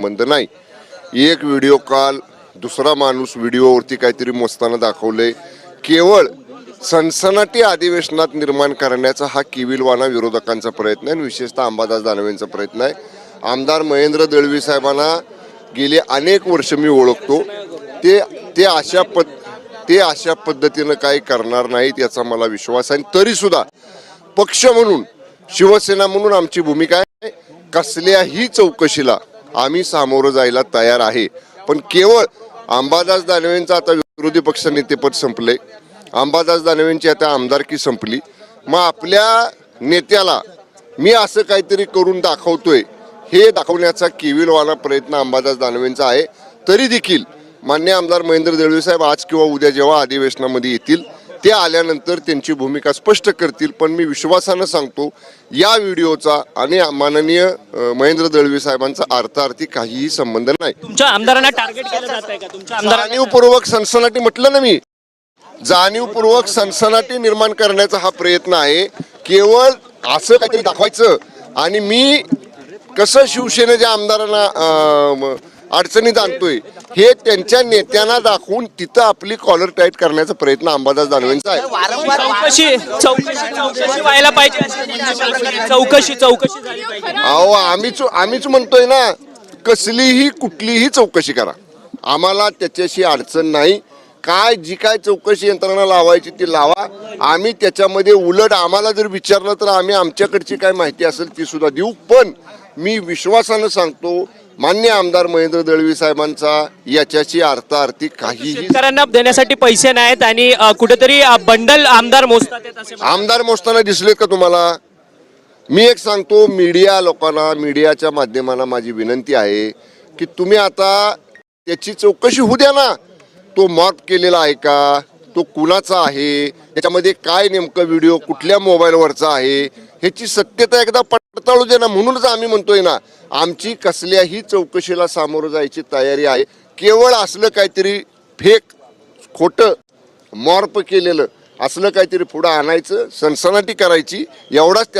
संबंध नाही. एक व्हिडिओ कॉल दुसरा माणूस व्हिडिओवरती काहीतरी मोजताना दाखवलंय केवळ सनसनाटी अधिवेशनात निर्माण करण्याचा हा किविलवाना विरोधकांचा प्रयत्न आहे आणि विशेषतः अंबादास दानवेंचा प्रयत्न आहे. आमदार महेंद्र दळवी साहेबांना गेले अनेक वर्ष मी ओळखतो. ते ते अशा पद ते अशा पद्धतीनं काही करणार नाहीत याचा मला विश्वास आहे. तरीसुद्धा पक्ष म्हणून शिवसेना म्हणून आमची भूमिका आहे. कसल्याही चौकशीला आम्ही सामोरं जायला तयार आहे. पण केवळ अंबादास दानवेंचं आता विरोधी पक्ष नेतेपद संपले. अंबादास दानवेंची आता आमदारकी संपली. मग आपल्या नेत्याला मी असं काहीतरी करून दाखवतोय हे दाखवण्याचा केविलवाना प्रयत्न अंबादास दानवेंचा आहे. तरी देखील मान्य आमदार महेंद्र दळवी साहेब आज किंवा उद्या जेव्हा अधिवेशनामध्ये येतील ते आल्यानंतर त्यांची भूमिका स्पष्ट करतील पण मी विश्वासानं सांगतो या व्हिडिओचा आणि माननीय महेंद्र दळवी साहेबांचा अर्थार्थी काहीही संबंध नाही. तुमच्या आमदारांना टार्गेट केलं जात आहे का? तुमच्या आमदारांना जाणीवपूर्वक सनसनाटी म्हटलं ना मी जाणीवपूर्वक सनसनाटी निर्माण करण्याचा हा प्रयत्न आहे. केवळ असं काहीतरी दाखवायचं आणि मी कसं शिवसेनेच्या आमदारांना अडचणीत आणतोय हे त्यांच्या नेत्यांना दाखवून तिथं आपली कॉलर टाईट करण्याचा प्रयत्न अंबादास दानवेंचा आहे. चौकशी चौकशी चौकशी व्हायला पाहिजे. चौकशी चौकशी झाली पाहिजे. अहो आम्हीच आम्हीच म्हणतोय ना कसलीही कुठलीही चौकशी करा. आम्हाला त्याच्याशी अडचण नाही. काय जी काय चौकशी यंत्रणा लावायची ती लावा. आम्ही त्याच्यामध्ये उलट आम्हाला जर विचारलं तर आम्ही आमच्याकडची काय माहिती असेल ती सुद्धा देऊ. पण मी विश्वासानं सांगतो मान्य आमदार महेंद्र दळवी साहेबांचा याच्याशी अर्थार्थी काहीही शेतकऱ्यांना देण्यासाठी पैसे नाहीत आणि अ, कुठेतरी अ, बंडल आमदार मोजतात आहेत असे म्हणतात. आमदार मोजताना दिसलेत का तुम्हाला? मी एक सांगतो मीडिया लोकांना मीडियाच्या माध्यमाला माझी विनंती आहे की तुम्ही आता त्याची चौकशी होऊ द्या ना. तो मॉक केलेला आहे का? तो कुणाचा आहे? त्याच्यामध्ये काय नेमकं व्हिडिओ कुठल्या मोबाईलवरचा आहे? ह्याची सत्यता एकदा पडताळू दे ना म्हणूनच आम्ही म्हणतोय ना आमची कसल्याही चौकशीला सामोरं जायची तयारी आहे. केवळ असलं काहीतरी फेक खोटं मॉर्प केलेलं असलं काहीतरी पुढं आणायचं सनसनाटी करायची एवढाच